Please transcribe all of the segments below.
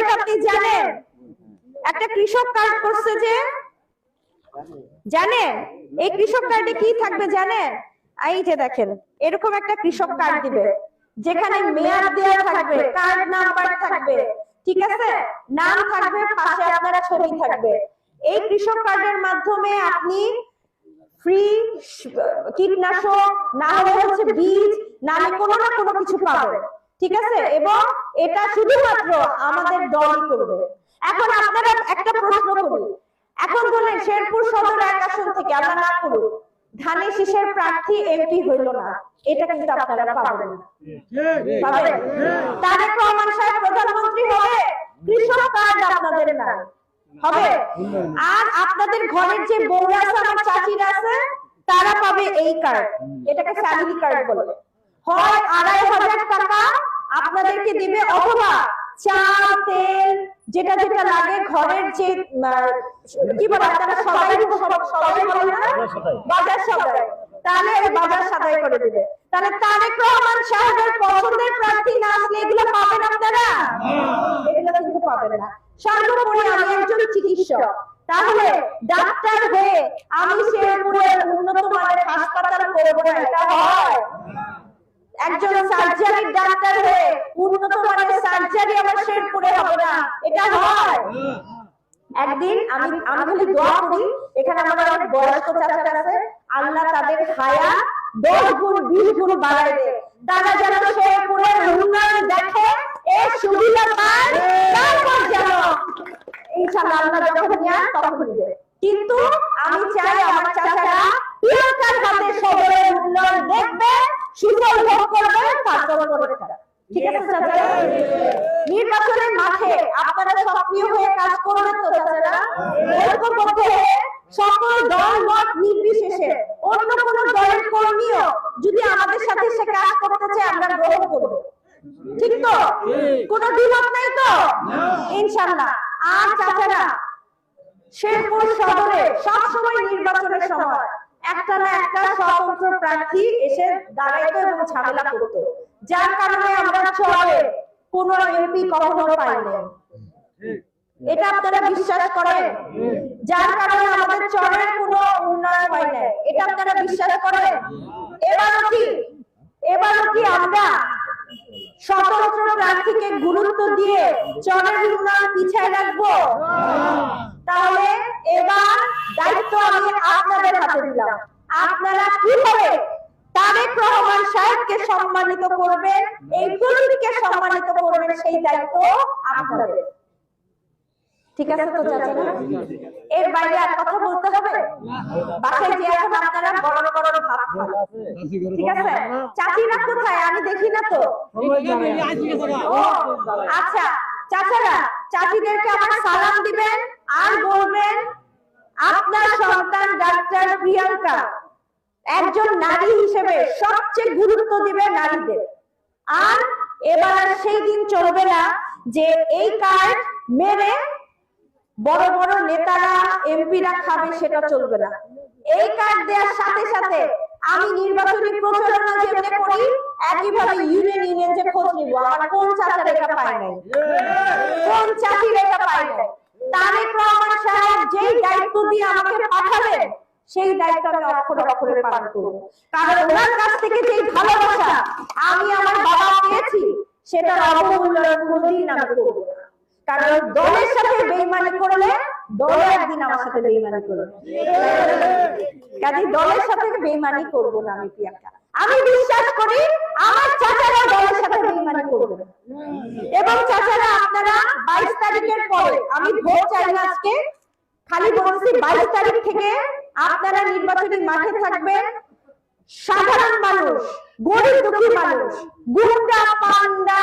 এটা আপনি জানেন। একটা কৃষক কার্ড করছে যে জানেন এই কৃষক কার্ডে কি থাকবে জানেন এই যে দেখেন, এরকম একটা কৃষক কার্ড দিবে, যেখানে মেয়াদ দেওয়া থাকবে, কার্ড নাম্বার থাকবে, ঠিক আছে? নাম থাকবে, পাশে আপনার ছবি থাকবে। এই কৃষক কার্ডের মাধ্যমে আপনি ফ্রি কীটনাশক, না হলে হচ্ছে বীজ, না কোনো না কোনো কিছু পাবেন। ঠিক আছে? এবং এটা শুধুমাত্র আমাদের দলই করবে। এখন আপনারা একটা প্রশ্ন করি। এখন বলেন শেরপুর সদর এক আসন থেকে আমরা না করুন। ধানের শীষের প্রার্থী এমপি হইল না। এটা কিন্তু আপনারা পাবেন না। পাবেন তারেক রহমান সাহেব প্রধানমন্ত্রী হবে কৃষক কার্ড আপনাদের না হবে? আর আপনাদের ঘরের যে বউরা আছে আমার চাচিরা আছে তারা পাবে এই কার্ড। এটাকে ফ্যামিলি কার্ড বলে। হয় আড়াই হাজার টাকা আপনাদেরকে দিবে অথবা চাল তেল যেটা যেটা লাগে ঘরের যে কি বলে আপনারা সবাই সব- সবাই বলেন না? বাজার সদাই তাহলে বাজার সদাই করে দিবে। তাহলে তারেক রহমান সাহেবের পছন্দের প্রার্থী না আসলে এগুলো পাবেন আপনারা? এগুলো কিন্তু পাবেন না। সর্বোপরি আমি একজন চিকিৎসক। তাহলে ডাক্তার হয়ে আমি শেরপুরের উন্নত মানের হাসপাতাল করব এটা হয়? একজন ডাক্তার হয়ে উন্নত মানের সার্জারি আমার হবে না। এটা হয়। একদিন আমি আমি দোয়া করি, এখানে আমাদের অনেক বয়স্ক আছে, আল্লাহ তাদের হায়া দশ গুণ, বিশ গুণ বাড়ায় দেয়। তারা যেন উন্নয়ন দেখে সুবিধা পায়, তারপর যেন আল্লাহ যখন নিয়ে, তখন কিন্তু আমি চাই আমার চাচারা প্রিয়ঙ্কার হাতে সবরের উন্নয়ন দেখবে সুফল ভোগ করবে তারপর করবে তারা ঠিক আছে চাচারা নির্বাচনের মাঠে আপনারা সক্রিয় হয়ে কাজ করবেন তো চাচারা? ঐক্যবদ্ধ সকল দল মত নির্বিশেষে অন্য কোন দলের কর্মীও যদি আমাদের সাথে সে কাজ করতে চায় আমরা গ্রহণ করব। ঠিক তো? কোনো দ্বিমত নাই তো? ইনশাআল্লাহ। আর চাচারা শেরপুর সদরে সবসময় নির্বাচনের সময় একটা না একটা স্বতন্ত্র প্রার্থী এসে দাঁড়াইতো এবং ঝামেলা করতো। যার কারণে আমরা চলে কোন এমপি কখনো পাইনি। এটা আপনারা বিশ্বাস করেন? যার কারণে আমাদের চরের কোনো উন্নয়ন হয় না এটা আপনারা বিশ্বাস করেন? এবারও কি? এবারও কি আমরা স্বতন্ত্র প্রার্থীকে গুরুত্ব দিয়ে চরের উন্নয়ন পিছায় রাখব? তাহলে এবার দায়িত্ব আমি আপনাদের হাতে দিলাম। আপনারা কীভাবে তারেক রহমান সাহেবকে সম্মানিত করবেন, এই প্রতীককে সম্মানিত করবেন, সেই দায়িত্ব আপনাদের। ঠিক আছে তো চাচা এর বাইরে আর কথা বলতে হবে? বাসায় যে এখন আপনারা গরম ভাত খান। ঠিক আছে? চাচিরা কোথায়? আমি দেখি না তো। আচ্ছা চাচারা চাচিদেরকে আমার সালাম দিবেন আর বলবেন আপনার সন্তান ডাক্তার প্রিয়াঙ্কা একজন নারী হিসেবে সবচেয়ে গুরুত্ব দিবে নারীদের। আর এবার আর সেই দিন চলবে না যে এই কার্ড মেরে বড় বড় নেতারা, এমপিরা খাবে, সেটা চলবে না। এই কার্ড দেওয়ার সাথে সাথে আমি নির্বাচনী প্রচারণা যেমনি করি, একইভাবে ইউনিয়ন ইউনিয়ন যে খোঁজ নিব আমার কোন চাচার এটা পায় নাই। কোন চাকরির এটা পায় নাই। সাহেব যেই দায়িত্ব দিয়ে আমাকে পাঠাবেন সেই দায়িত্ব আমি অক্ষরে অক্ষরে পালন করব। কারণ ওনার কাছ থেকে ভালোবাসা আমি আমার বাবা পেয়েছি সেটার অবমূল্যায়ন কোনোদিন আমি করব। কারণ দলের সাথে বেইমানি করলে দল একদিন আমার সাথে বেইমানি করবে। কাজে দলের সাথে বেইমানি না আমি, প্রিয়াঙ্কা। আমি বিশ্বাস করি আমার চাচারা দলের সাথে বেইমানি করবে। এবং চাচারা আপনারা বাইশ তারিখের পরে, আমি ভোট চাই আজকে, খালি বলছি বাইশ তারিখ থেকে আপনারা নির্বাচনী মাঠে থাকবেন। সাধারণ মানুষ, গরিব দুঃখী মানুষ, গুন্ডা, পান্ডা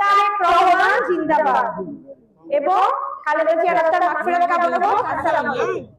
তারেক রহমান জিন্দাবাদ। এবং খালেদা জিয়ার আত্মার মাগফিরাত কামনা হোক আসসালামু আলাইকুম।